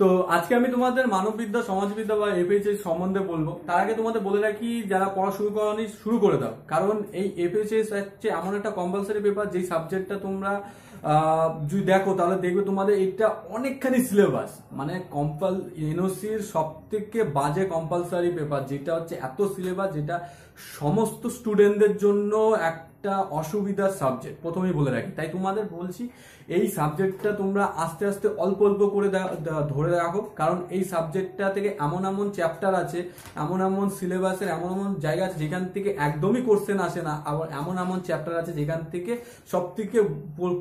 তো আজকে আমি তোমাদের মানববিদ্যা, সমাজবিদ্যা বা এফএইচএস সম্বন্ধে বলব। তার আগে তোমাদের বলে রাখি, যারা পড়া শুরু করানি, শুরু করে দাও। কারণ এই এফএইচএস হচ্ছে এমন একটা কম্পালসারি পেপার যেই সাবজেক্টটা তোমরা যদি দেখো, তাহলে দেখবে তোমাদের এটা অনেকখানি সিলেবাস মানে কম্পাল এনওসির সব থেকে বাজে কম্পালসারি পেপার যেটা হচ্ছে এত সিলেবাস যেটা সমস্ত স্টুডেন্টদের জন্য একটা অসুবিধার সাবজেক্ট প্রথমেই বলে রাখি। তাই তোমাদের বলছি, এই সাবজেক্টটা তোমরা আস্তে আস্তে অল্প অল্প করে ধরে রাখো। কারণ এই সাবজেক্টটা থেকে এমন এমন চ্যাপ্টার আছে, এমন এমন সিলেবাসের এমন এমন জায়গা আছে যেখান থেকে একদমই কোশ্চেন আসে না, আবার এমন এমন চ্যাপ্টার আছে যেখান থেকে সব থেকে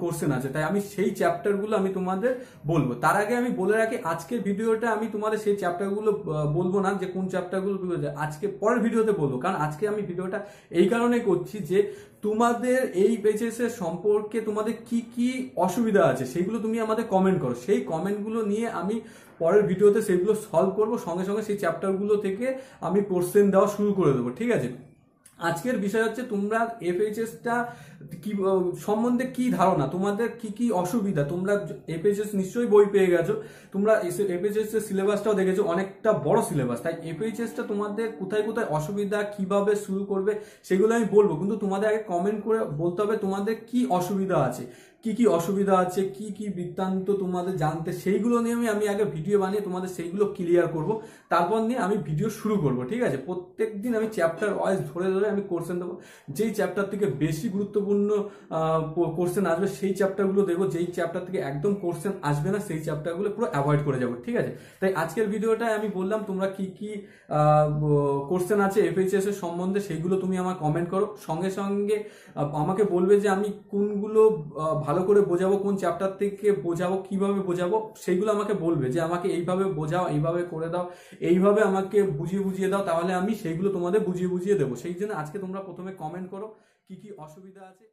কোশ্চেন আছে তাই আমি সেই চ্যাপ্টারগুলো আমি তোমাদের বলব। তার আগে আমি বলে রাখি, আজকের ভিডিওটা আমি তোমাদের সেই চ্যাপ্টারগুলো বলব না যে কোন চ্যাপ্টারগুলো আজকে পরের ভিডিওতে বলব। কারণ আজকে আমি ভিডিওটা এই কারণে করছি যে তোমাদের এই বেচেসের সম্পর্কে তোমাদের কি কি অসুবিধা আছে, সেগুলো তুমি আমাদের কমেন্ট করো। সেই কমেন্টগুলো নিয়ে আমি পরের ভিডিওতে সেগুলো সলভ করব। সঙ্গে সঙ্গে সেই চ্যাপ্টারগুলো থেকে আমি কোশ্চেন দেওয়া শুরু করে দেবো। ঠিক আছে? আজকের বিষয় হচ্ছে তোমরা এফএইচএস টা কি সম্বন্ধে কি ধারণা? তোমাদের কি কি অসুবিধা? তোমরা এফএইচএস নিশ্চয়ই বই পেয়ে গেছো। তোমরা এফএইচএস এর সিলেবাসটাও দেখেছ, অনেকটা বড় সিলেবাস তাই এফএইচএস টা তোমাদের কোথায় কোথায় অসুবিধা, কীভাবে শুরু করবে, সেগুলো আমি বলব। কিন্তু তোমাদের আগে কমেন্ট করে বলতে হবে তোমাদের কি অসুবিধা আছে। কি কি অসুবিধা আছে কি কি বৃত্তান্ত তোমাদের জানতে সেইগুলো নিয়ে আমি আমি আগে ভিডিও বানিয়ে তোমাদের সেইগুলো ক্লিয়ার করব। তারপর নিয়ে আমি ভিডিও শুরু করব ঠিক আছে? প্রত্যেক দিন আমি চ্যাপ্টার ওয়াইজ ধরে ধরে আমি কোশ্চেন দেবো। যেই চ্যাপ্টার থেকে বেশি গুরুত্বপূর্ণ কোশ্চেন আসবে সেই চ্যাপ্টারগুলো দেখব। যেই চ্যাপ্টার থেকে একদম কোশ্চেন আসবে না সেই চ্যাপ্টারগুলো পুরো অ্যাভয়েড করে যাব ঠিক আছে? তাই আজকের ভিডিওটায় আমি বললাম তোমরা কি কি কোশ্চেন আছে এফএইচএস এর সম্বন্ধে সেইগুলো তুমি আমার কমেন্ট করো। সঙ্গে সঙ্গে আমাকে বলবে যে আমি কোনগুলো আহ, ভালো করে বোঝাবো কোন চ্যাপ্টার থেকে বোঝাবো, কীভাবে বোঝাবো, সেইগুলো আমাকে বলবে যে আমাকে এইভাবে বোঝাও, এইভাবে করে দাও, এইভাবে আমাকে বুঝিয়ে বুঝিয়ে দাও, তাহলে আমি সেইগুলো তোমাদের বুঝিয়ে বুঝিয়ে দেবো। সেই জন্য আজকে তোমরা প্রথমে কমেন্ট করো, কি কি অসুবিধা আছে।